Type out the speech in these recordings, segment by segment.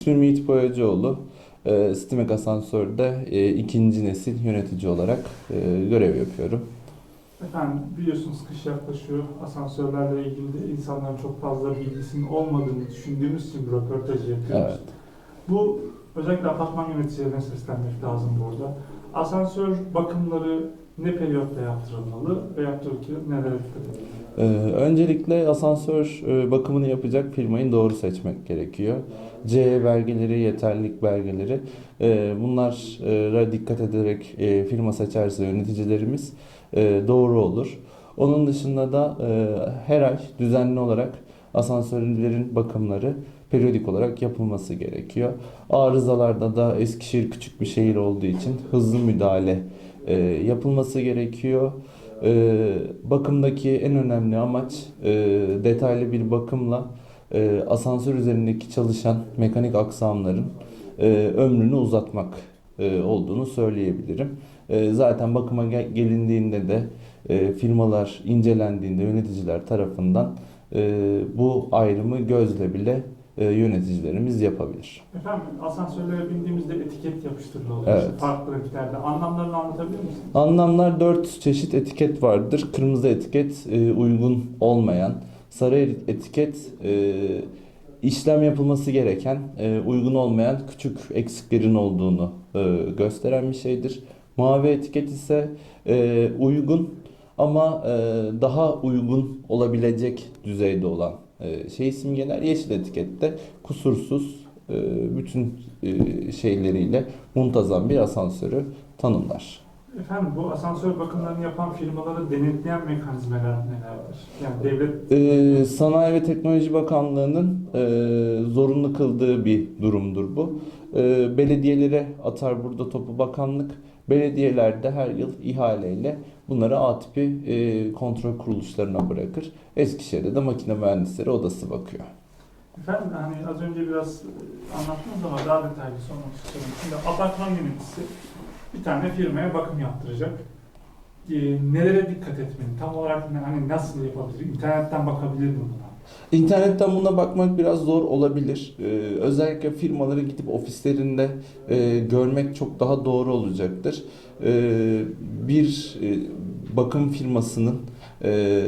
İsmim Yiğit Boyacıoğlu. E, Stimek Asansör'de e, ikinci nesil yönetici olarak e, görev yapıyorum. Efendim biliyorsunuz kış yaklaşıyor. Asansörlerle ilgili de insanların çok fazla bilgisinin olmadığını düşündüğümüz için bu röportajı yapıyoruz. Evet. Bu özellikle apartman yöneticilerine seslenmek lazım burada. Asansör bakımları ne periyotta yaptırılmalı ve yaptırırken nelere dikkat edilmeli? E, öncelikle asansör e, bakımını yapacak firmayı doğru seçmek gerekiyor. CE belgeleri, yeterlilik belgeleri e, bunlara dikkat ederek e, firma seçerse yöneticilerimiz e, doğru olur. Onun dışında da e, her ay düzenli olarak asansörlerin bakımları periyodik olarak yapılması gerekiyor. Arızalarda da Eskişehir küçük bir şehir olduğu için hızlı müdahale e, yapılması gerekiyor. E, bakımdaki en önemli amaç e, detaylı bir bakımla e, asansör üzerindeki çalışan mekanik aksamların e, ömrünü uzatmak e, olduğunu söyleyebilirim. E, zaten bakıma gel- gelindiğinde de e, firmalar incelendiğinde yöneticiler tarafından e, bu ayrımı gözle bile e, yöneticilerimiz yapabilir. Efendim asansörlere bindiğimizde etiket yapıştırılıyor. Evet. İşte farklı renklerde. Anlamlarını anlatabilir misiniz? Anlamlar dört çeşit etiket vardır. Kırmızı etiket e, uygun olmayan, sarı etiket e, işlem yapılması gereken, e, uygun olmayan küçük eksiklerin olduğunu e, gösteren bir şeydir. Mavi etiket ise e, uygun ama e, daha uygun olabilecek düzeyde olan şey simgeler. Yeşil etikette kusursuz e, bütün e, şeyleriyle muntazam bir asansörü tanımlar. Efendim bu asansör bakımlarını yapan firmaları denetleyen mekanizmalar nelerdir? Yani devlet Ee, Sanayi ve Teknoloji Bakanlığı'nın e, zorunlu kıldığı bir durumdur bu. E, belediyelere atar burada topu bakanlık. Belediyeler de her yıl ihaleyle bunları A tipi e, kontrol kuruluşlarına bırakır. Eskişehir'de de makine mühendisleri odası bakıyor. Efendim hani az önce biraz e, anlattınız ama daha detaylı sormak istiyorum. Şimdi apartman yöneticisi bir tane firmaya bakım yaptıracak. Ee, nelere dikkat etmeli? Tam olarak hani nasıl yapabilir? İnternetten bakabilir mi buna? İnternetten buna bakmak biraz zor olabilir. Ee, özellikle firmaları gidip ofislerinde e, görmek çok daha doğru olacaktır. Ee, bir e, bakım firmasının e,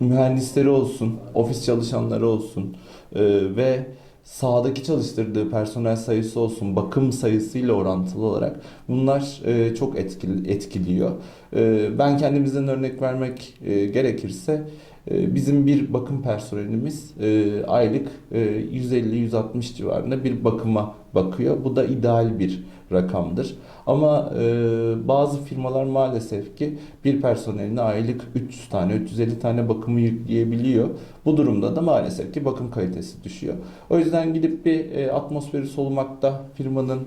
mühendisleri olsun, ofis çalışanları olsun e, ve sahadaki çalıştırdığı personel sayısı olsun, bakım sayısıyla orantılı olarak bunlar e, çok etkili, etkiliyor. E, ben kendimizden örnek vermek e, gerekirse Bizim bir bakım personelimiz e, aylık e, 150-160 civarında bir bakıma bakıyor. Bu da ideal bir rakamdır. Ama e, bazı firmalar maalesef ki bir personeline aylık 300 tane, 350 tane bakımı yükleyebiliyor. Bu durumda da maalesef ki bakım kalitesi düşüyor. O yüzden gidip bir e, atmosferi solumakta, firmanın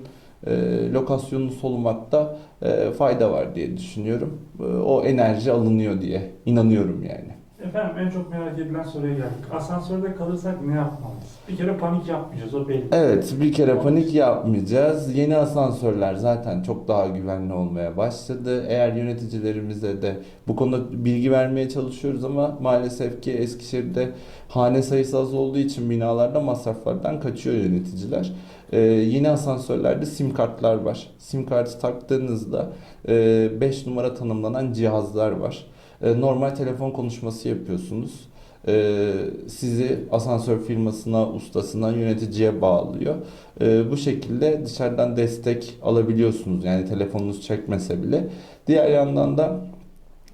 e, lokasyonunu solumakta e, fayda var diye düşünüyorum. E, o enerji alınıyor diye inanıyorum yani. Efendim en çok merak edilen soruya geldik. Asansörde kalırsak ne yapmalıyız? Bir kere panik yapmayacağız o belli. Evet, bir kere panik yapmayacağız. Yeni asansörler zaten çok daha güvenli olmaya başladı. Eğer yöneticilerimize de bu konuda bilgi vermeye çalışıyoruz ama maalesef ki Eskişehir'de hane sayısı az olduğu için binalarda masraflardan kaçıyor yöneticiler. Ee, yeni asansörlerde sim kartlar var. Sim kartı taktığınızda 5 numara tanımlanan cihazlar var. E, normal telefon konuşması yapıyorsunuz. E, sizi asansör firmasına, ustasına, yöneticiye bağlıyor. E, bu şekilde dışarıdan destek alabiliyorsunuz. Yani telefonunuz çekmese bile. Diğer yandan da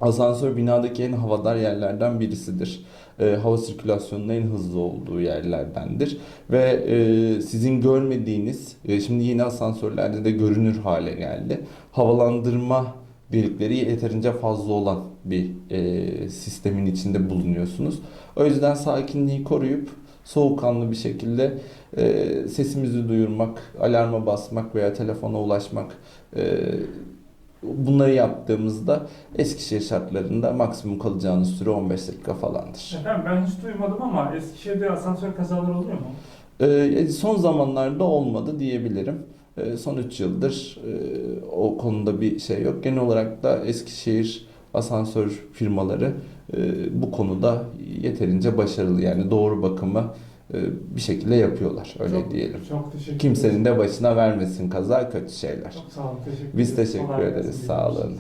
asansör binadaki en havadar yerlerden birisidir. Hava sirkülasyonunun en hızlı olduğu yerlerdendir. Ve sizin görmediğiniz, şimdi yeni asansörlerde de görünür hale geldi. Havalandırma delikleri yeterince fazla olan bir e, sistemin içinde bulunuyorsunuz. O yüzden sakinliği koruyup soğukkanlı bir şekilde e, sesimizi duyurmak, alarma basmak veya telefona ulaşmak e, bunları yaptığımızda Eskişehir şartlarında maksimum kalacağınız süre 15 dakika falandır. Efendim ben hiç duymadım ama Eskişehir'de asansör kazaları oluyor mu? E, son zamanlarda olmadı diyebilirim. E, son 3 yıldır e, o konuda bir şey yok. Genel olarak da Eskişehir asansör firmaları e, bu konuda yeterince başarılı. Yani doğru bakımı e, bir şekilde yapıyorlar. Öyle Çok- diyelim. Çok teşekkür Kimsenin de başına vermesin kaza kötü şeyler. Çok sağ olun. Teşekkür Biz teşekkür ederiz, sağ olun. Sağ olun.